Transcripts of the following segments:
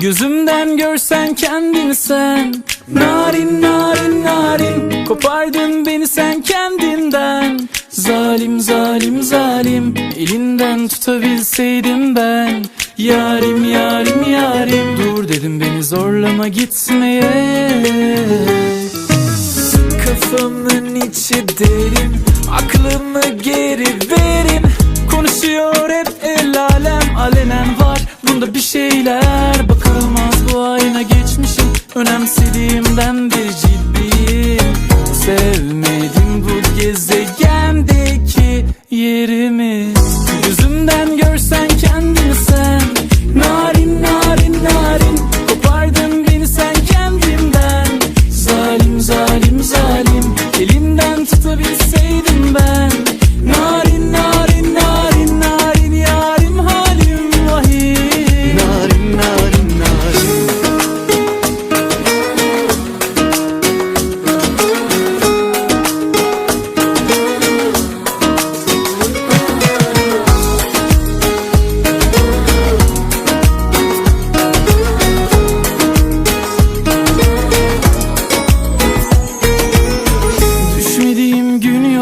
Gözümden görsen kendini sen. Narin narin narin. Kopardın beni sen kendinden. Zalim zalim zalim. Elinden tutabilseydim ben. Yarim yarim yarim. Dur dedim beni zorlama gitmeye. Kafamın içi derin. Aklımı geri verin Sevmedim bu gezegendeki yerimi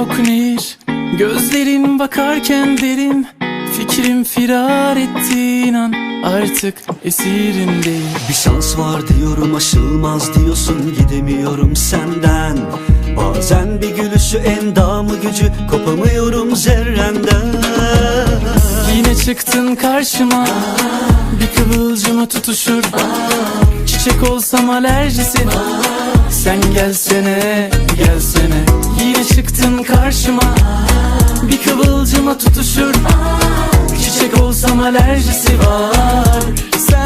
Yok nehir Gözlerin bakarken derin. Fikrim firar ettiğin an Artık esirindeyim Bir şans var diyorum aşılmaz diyorsun. Gidemiyorum senden. Bazen bir gülüşü endamı gücü Kopamıyorum zerrenden. Yine çıktın karşıma. Bir kıvılcıma tutuşur. Çiçek olsam alerjisi Sen gelsene gelsene çıktın karşıma. Bir kıvılcıma tutuşur. Çiçek olsam alerjisi var. Sen